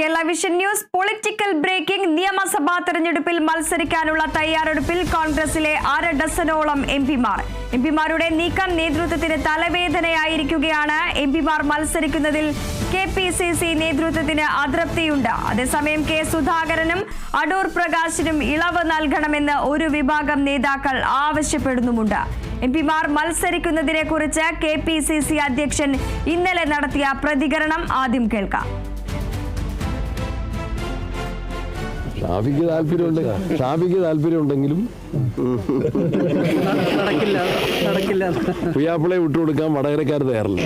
Kerala vision news political breaking നിയമസഭാ തെരഞ്ഞെടുപ്പിൽ മത്സരിക്കാനുള്ള തയ്യാറെടുപ്പിൽ കോൺഗ്രസിലെ അര ഡസനോളം എം പിമാർ. എം പിമാരുടെ നീക്കം നേതൃത്വത്തിന് തലവേദനയായിരിക്കുകയാണ്. എം പിമാർ മത്സരിക്കുന്നതിൽ കെ പി സി സി നേതൃത്വത്തിന് അതൃപ്തിയുണ്ട്. അതേസമയം കെ സുധാകരനും അടൂർ പ്രകാശിനും ഇളവ് നൽകണമെന്ന് ഒരു വിഭാഗം നേതാക്കൾ ആവശ്യപ്പെടുന്നുമുണ്ട്. എം പിമാർ മത്സരിക്കുന്നതിനെ കുറിച്ച് കെ പി സി സി അധ്യക്ഷൻ ഇന്നലെ നടത്തിയ പ്രതികരണം ആദ്യം കേൾക്കാം. ഷാഫിക്ക് താല്പര്യമുണ്ട്. ഷാഫിക്ക് താല്പര്യമുണ്ടെങ്കിലും നടക്കില്ല നടക്കില്ല. പുയ്യാപ്പിളെ വിട്ടുകൊടുക്കാൻ വടകരക്കാർ തയ്യാറില്ല.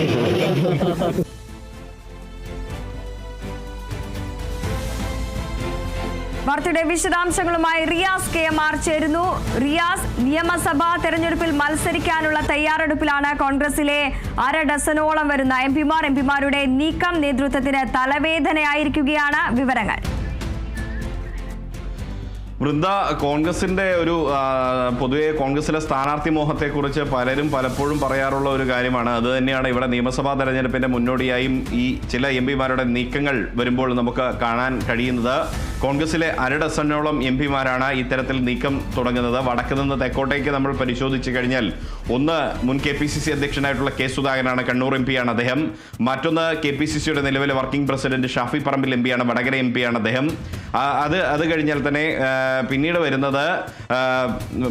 വാർത്തയുടെ വിശദാംശങ്ങളുമായി റിയാസ് കെ എം ആർ ചേരുന്നു. റിയാസ് നിയമസഭാ തെരഞ്ഞെടുപ്പിൽ മത്സരിക്കാനുള്ള തയ്യാറെടുപ്പിലാണ് കോൺഗ്രസിലെ അര ഡസനോളം വരുന്ന എം പിമാർ എം പിമാരുടെ നീക്കം നേതൃത്വത്തിന് തലവേദനയായിരിക്കുകയാണ് വിവരങ്ങൾ. വൃന്ദ കോൺഗ്രസിന്റെ ഒരു പൊതുവെ കോൺഗ്രസിലെ സ്ഥാനാർത്ഥി മോഹത്തെക്കുറിച്ച് പലരും പലപ്പോഴും പറയാറുള്ള ഒരു കാര്യമാണ്. അത് തന്നെയാണ് ഇവിടെ നിയമസഭാ തെരഞ്ഞെടുപ്പിന്റെ മുന്നോടിയായും ഈ ചില എം പിമാരുടെ നീക്കങ്ങൾ വരുമ്പോൾ നമുക്ക് കാണാൻ കഴിയുന്നത്. കോൺഗ്രസിലെ അരഡസനോളം എം പിമാരാണ് ഇത്തരത്തിൽ നീക്കം തുടങ്ങുന്നത്. വടക്ക് നിന്ന് തെക്കോട്ടേക്ക് നമ്മൾ പരിശോധിച്ചു കഴിഞ്ഞാൽ ഒന്ന് മുൻ കെ പി സി സി അധ്യക്ഷനായിട്ടുള്ള കെ സുധാകരനാണ് കണ്ണൂർ എം പിയാണ് അദ്ദേഹം. മറ്റൊന്ന് കെ പി സി സിയുടെ നിലവിലെ working president Shafi Parambil M പിയാണ് വടകര എം പിയാണ് അദ്ദേഹം. അത് അത് കഴിഞ്ഞാൽ തന്നെ പിന്നീട് വരുന്നത്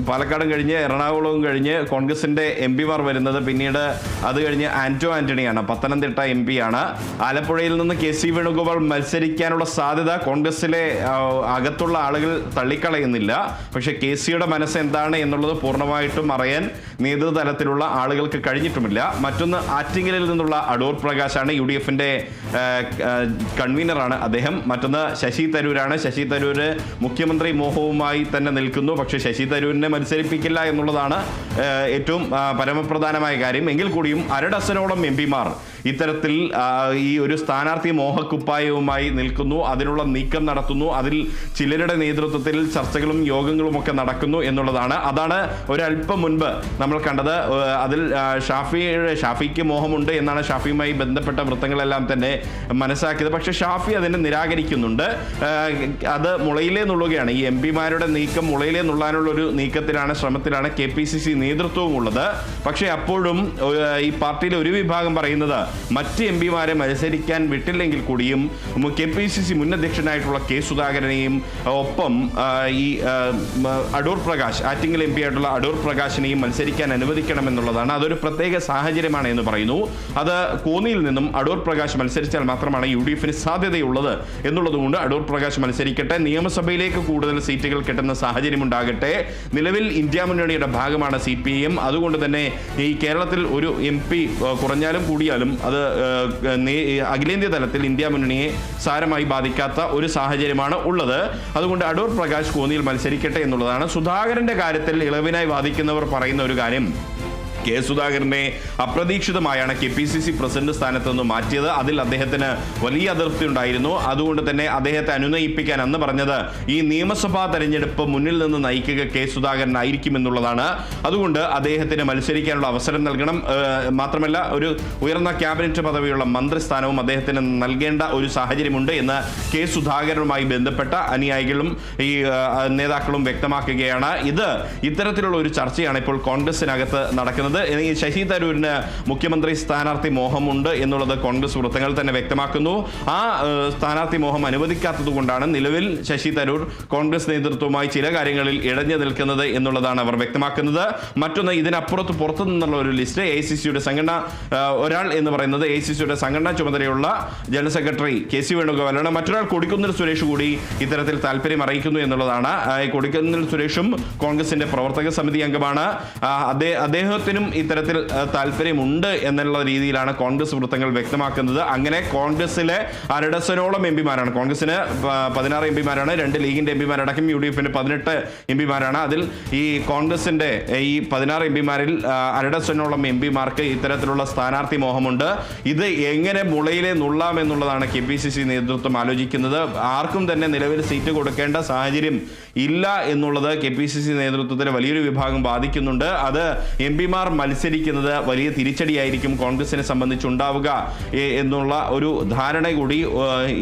പാലക്കാടും കഴിഞ്ഞ് എറണാകുളവും കഴിഞ്ഞ് കോൺഗ്രസിന്റെ എം പിമാർ വരുന്നത് പിന്നീട് അത് കഴിഞ്ഞ് ആന്റോ ആന്റണിയാണ്. പത്തനംതിട്ട എം പിയാണ്. ആലപ്പുഴയിൽ നിന്ന് കെ സി വേണുഗോപാൽ മത്സരിക്കാനുള്ള സാധ്യത കോൺഗ്രസിലെ അകത്തുള്ള ആളുകൾ തള്ളിക്കളയുന്നില്ല. പക്ഷേ കെ സിയുടെ മനസ്സ് എന്താണ് എന്നുള്ളത് പൂർണമായിട്ടും അറിയാൻ നേതൃതലത്തിലുള്ള ആളുകൾക്ക് കഴിഞ്ഞിട്ടുമില്ല. മറ്റൊന്ന് ആറ്റിങ്ങലിൽ നിന്നുള്ള അടൂർ പ്രകാശാണ് യു ഡി എഫിന്റെ കൺവീനറാണ് അദ്ദേഹം. മറ്റൊന്ന് ശശി തരൂരാണ്. ശശി തരൂർ മുഖ്യമന്ത്രി മോഹവുമായി തന്നെ നിൽക്കുന്നു. പക്ഷേ ശശി തരൂരിനെ മത്സരിപ്പിക്കില്ല എന്നുള്ളതാണ് ഏറ്റവും പരമപ്രധാനമായ കാര്യം. എങ്കിൽ കൂടിയും അരഡസനോളം എം പിമാർ ഇത്തരത്തിൽ ഈ ഒരു സ്ഥാനാർത്ഥി മോഹക്കുപ്പായവുമായി നിൽക്കുന്നു. അതിനുള്ള നീക്കം നടത്തുന്നു. അതിൽ ചിലരുടെ നേതൃത്വത്തിൽ ചർച്ചകളും യോഗങ്ങളും ഒക്കെ നടക്കുന്നു എന്നുള്ളതാണ്. അതാണ് ഒരല്പം മുൻപ് നമ്മൾ കണ്ടത്. അതിൽ ഷാഫിയുടെ ഷാഫി ഷാഫിക്ക് മോഹമുണ്ട് എന്നാണ് ഷാഫിയുമായി ബന്ധപ്പെട്ട വൃത്തങ്ങളെല്ലാം തന്നെ മനസ്സിലാക്കിയത്. പക്ഷേ ഷാഫി അതിനെ നിരാകരിക്കുന്നുണ്ട്. അത് മുളയിലേ നുള്ളുകയാണ് ഈ എം പിമാരുടെ നീക്കം മുളയിലേ നുള്ളാനുള്ള ഒരു നീക്കത്തിലാണ് ശ്രമത്തിലാണ് കെ പി സി സി നേതൃത്വവും ഉള്ളത് പക്ഷേ അപ്പോഴും ഈ പാർട്ടിയിലെ ഒരു വിഭാഗം പറയുന്നത് മറ്റ് എം പിമാരെ മത്സരിക്കാൻ വിട്ടില്ലെങ്കിൽ കൂടിയും കെ പി സി സി മുൻ അധ്യക്ഷനായിട്ടുള്ള കെ സുധാകരനെയും ഒപ്പം ഈ അടൂർ പ്രകാശ് ആറ്റിങ്ങൽ എം പി ആയിട്ടുള്ള അടൂർ പ്രകാശിനെയും മത്സരിക്കാൻ അനുവദിക്കണം എന്നുള്ളതാണ് അതൊരു പ്രത്യേക സാഹചര്യമാണ് എന്ന് പറയുന്നു. അത് കോന്നിയിൽ നിന്നും അടൂർ പ്രകാശ് മത്സരിച്ചാൽ മാത്രമാണ് യു ഡി എഫിന് സാധ്യതയുള്ളത് എന്നുള്ളതുകൊണ്ട് അടൂർ പ്രകാശ് മത്സരിക്കട്ടെ. നിയമസഭയിലേക്ക് കൂടുതൽ സീറ്റുകൾ കിട്ടുന്ന സാഹചര്യം ഉണ്ടാകട്ടെ നിലവിൽ ഇന്ത്യ മുന്നണിയുടെ ഭാഗമാണ് സി പി എം. അതുകൊണ്ട് തന്നെ ഈ കേരളത്തിൽ ഒരു എം പി കുറഞ്ഞാലും കൂടിയാലും അത് അഖിലേന്ത്യാ തലത്തിൽ ഇന്ത്യ മുന്നണിയെ സാരമായി ബാധിക്കാത്ത ഒരു സാഹചര്യമാണ് ഉള്ളത്. അതുകൊണ്ട് അടൂർ പ്രകാശ് കോന്നിയിൽ മത്സരിക്കട്ടെ എന്നുള്ളതാണ് സുധാകരന്റെ കാര്യത്തിൽ ഇളവിനായി വാദിക്കുന്നവർ പറയുന്ന ഒരു കാര്യം. കെ സുധാകരനെ അപ്രതീക്ഷിതമായാണ് K P C C president സ്ഥാനത്ത് നിന്ന് മാറ്റിയത്. അതിൽ അദ്ദേഹത്തിന് വലിയ അതൃപ്തി ഉണ്ടായിരുന്നു. അതുകൊണ്ട് തന്നെ അദ്ദേഹത്തെ അനുനയിപ്പിക്കാൻ അന്ന് പറഞ്ഞത് ഈ നിയമസഭാ തെരഞ്ഞെടുപ്പ് മുന്നിൽ നിന്ന് നയിക്കുക കെ സുധാകരനായിരിക്കും എന്നുള്ളതാണ് അതുകൊണ്ട് അദ്ദേഹത്തിന് മത്സരിക്കാനുള്ള അവസരം നൽകണം. മാത്രമല്ല ഒരു ഉയർന്ന ക്യാബിനറ്റ് പദവിയുള്ള മന്ത്രിസ്ഥാനവും അദ്ദേഹത്തിന് നൽകേണ്ട ഒരു സാഹചര്യമുണ്ട് എന്ന് കെ സുധാകരനുമായി ബന്ധപ്പെട്ട അനുയായികളും ഈ നേതാക്കളും വ്യക്തമാക്കുകയാണ്. ഇത് ഇത്തരത്തിലുള്ള ഒരു ചർച്ചയാണ് ഇപ്പോൾ കോൺഗ്രസിനകത്ത് നടക്കുന്നത്. ഈ ശശി തരൂരിന് മുഖ്യമന്ത്രി സ്ഥാനാർത്ഥി മോഹമുണ്ട് എന്നുള്ളത് കോൺഗ്രസ് വൃത്തങ്ങൾ തന്നെ വ്യക്തമാക്കുന്നു. ആ സ്ഥാനാർത്ഥി മോഹം അനുവദിക്കാത്തത് കൊണ്ടാണ് നിലവിൽ ശശി തരൂർ കോൺഗ്രസ് നേതൃത്വവുമായി ചില കാര്യങ്ങളിൽ ഇടഞ്ഞു നിൽക്കുന്നത് എന്നുള്ളതാണ് അവർ വ്യക്തമാക്കുന്നത്. മറ്റൊന്ന് ഇതിനപ്പുറത്ത് പുറത്തു നിന്നുള്ള ഒരു ലിസ്റ്റ് എ സി സിയുടെ സംഘടന ഒരാൾ എന്ന് പറയുന്നത് എ സി സിയുടെ സംഘടനാ ചുമതലയുള്ള ജനറൽ സെക്രട്ടറി കെ സി വേണുഗോപാലാണ്. മറ്റൊരാൾ കൊടിക്കുന്നിൽ സുരേഷ് കൂടി ഇത്തരത്തിൽ താല്പര്യം അറിയിക്കുന്നു എന്നുള്ളതാണ്. കൊടിക്കുന്നിൽ സുരേഷും കോൺഗ്രസിന്റെ പ്രവർത്തക സമിതി അംഗമാണ്. ആ, അദ്ദേഹ- ഇത്തരത്തിൽ താല്പര്യമുണ്ട് എന്നുള്ള രീതിയിലാണ് കോൺഗ്രസ് വൃത്തങ്ങൾ വ്യക്തമാക്കുന്നത്. അങ്ങനെ കോൺഗ്രസിലെ അരഡസനോളം എം പിമാരാണ്. കോൺഗ്രസിന് പതിനാറ് എം പിമാരാണ് രണ്ട് ലീഗിന്റെ എം പിമാരടക്കം യു ഡി എഫിന് പതിനെട്ട് എം പിമാരാണ്. അതിൽ ഈ കോൺഗ്രസിന്റെ ഈ പതിനാറ് എം പിമാരിൽ അരഡസനോളം എം പിമാർക്ക് ഇത്തരത്തിലുള്ള സ്ഥാനാർത്ഥി മോഹമുണ്ട്. ഇത് എങ്ങനെ മുളയിലെ നുള്ളാം എന്നുള്ളതാണ് കെ പി സി സി നേതൃത്വം ആലോചിക്കുന്നത്. ആർക്കും തന്നെ നിലവിൽ സീറ്റ് കൊടുക്കേണ്ട സാഹചര്യം ഇല്ല എന്നുള്ളത് കെ പി സി സി നേതൃത്വത്തിലെ വലിയൊരു വിഭാഗം ബാധിക്കുന്നുണ്ട്. അത് എം പിമാർ മത്സരിക്കുന്നത് വലിയ തിരിച്ചടിയായിരിക്കും കോൺഗ്രസിനെ സംബന്ധിച്ചുണ്ടാവുക എന്നുള്ള ഒരു ധാരണ കൂടി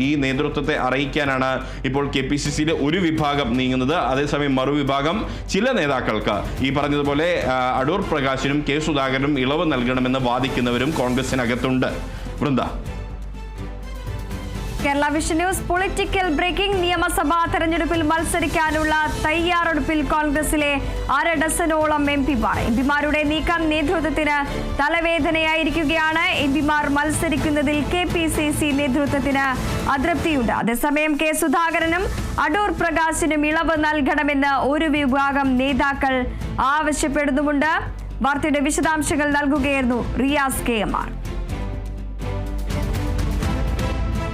ഈ നേതൃത്വത്തെ അറിയിക്കാനാണ് ഇപ്പോൾ കെ പി സി സിയിലെ ഒരു വിഭാഗം നീങ്ങുന്നത്. അതേസമയം മറുവിഭാഗം ചില നേതാക്കൾക്ക് ഈ പറഞ്ഞതുപോലെ അടൂർ പ്രകാശിനും കെ സുധാകരനും ഇളവ് നൽകണമെന്ന് വാദിക്കുന്നവരും കോൺഗ്രസിനകത്തുണ്ട്. Vrinda. Kerala vision news political breaking നിയമസഭാ തെരഞ്ഞെടുപ്പിൽ മത്സരിക്കാനുള്ള തയ്യാറെടുപ്പിൽ കോൺഗ്രസിലെ അര ഡസനോളം എം പിമാർ എം പിമാരുടെ നീക്കം നേതൃത്വത്തിന് തലവേദനയായിരിക്കുകയാണ്. എം പിമാർ മത്സരിക്കുന്നതിൽ കെ പി സി സി നേതൃത്വത്തിന് അതൃപ്തിയുണ്ട്. അതേസമയം കെ സുധാകരനും അടൂർ പ്രകാശിനും ഇളവ് നൽകണമെന്ന് ഒരു വിഭാഗം നേതാക്കൾ ആവശ്യപ്പെടുന്നുമുണ്ട്. വാർത്തയുടെ വിശദാംശങ്ങൾ നൽകുകയായിരുന്നു റിയാസ് കെ എം ആർ.